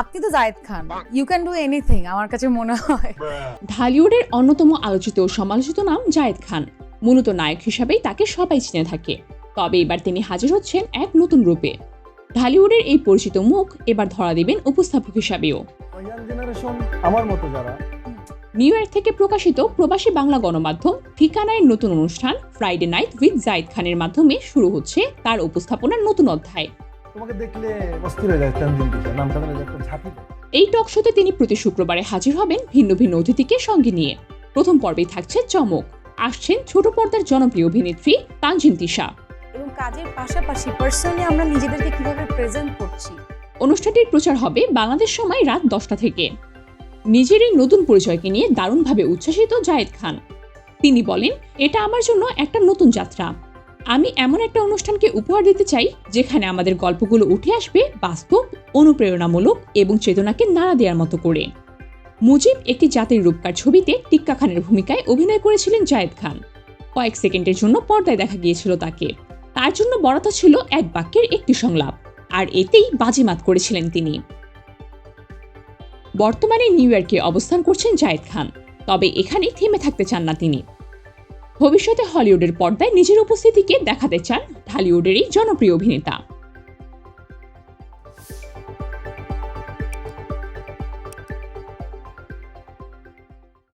আপনি তো Zayed Khan. You can do anything আমার কাছে মনে হয়। ঢালিউডের অন্যতম আলোচিত ও সমালোচিত নাম জায়েদ খান। মূলত নায়ক হিসাবেই তাকে সবাই চিনে থাকে। তবে এবার তিনি হাজির হচ্ছেন এক নতুন রূপে। ঢালিউডের এই পরিচিত মুখ এবার ধরা দিবেন উপস্থাপক হিসাবেও। আমার মতো যারা। নিউ ইয়র্ক থেকে প্রকাশিত প্রবাসী বাংলা গণমাধ্যম ঠিকানায় নতুন অনুষ্ঠান ফ্রাইডে নাইট উইথ জায়েদ খানের মাধ্যমে শুরু হচ্ছে তার উপস্থাপনার নতুন অধ্যায়। তোমাকে দেখলে অস্থির হয়ে যায় নামটা ধরে একটা ঝাঁপি এই টক শোতে তিনি প্রতি শুক্রবারে হাজির হবেন ভিন্ন ভিন্ন অতিথিকে সঙ্গে নিয়ে। প্রথম পর্বে থাকছে চমক। আসছেন ছোট পর্দার জনপ্রিয় অভিনেত্রী তানজিন তিশা। এবং কাজের পাশাপাশি পার্সোনালি আমরা নিজেদেরকে কীভাবে প্রেজেন্ট করছি? অনুষ্ঠানটির প্রচার হবে বাংলাদেশ সময় রাত দশটা থেকে। নিজের এই নতুন পরিচয়কে নিয়ে দারুণভাবে উচ্ছ্বাসিত জায়েদ খান। তিনি বলেন এটা আমার জন্য একটা নতুন যাত্রা। আমি এমন একটা অনুষ্ঠানকে উপহার দিতে চাই, যেখানে আমাদের গল্পগুলো উঠে আসবে বাস্তব, অনুপ্রেরণামূলক এবং চেতনাকে নাড়া দেওয়ার মতো করে। মুজিব একটি জাতির রূপকার ছবিতে টিক্কা খানের ভূমিকায় অভিনয় করেছিলেন জায়েদ খান। কয়েক সেকেন্ডের জন্য পর্দায় দেখা গিয়েছিল তাকে। তার জন্য বরাত ছিল এক বাক্যের একটি সংলাপ, আর এতেই বাজিমাত করেছিলেন তিনি। বর্তমানে নিউ ইয়র্কে অবস্থান করছেন জায়েদ খান, তবে এখানে থেমে থাকতে চান না তিনি। ভবিষ্যতে হলিউডের পর্দায় নিজের উপস্থিতিকে দেখাতে চান ঢালিউডের এই জনপ্রিয় অভিনেতা।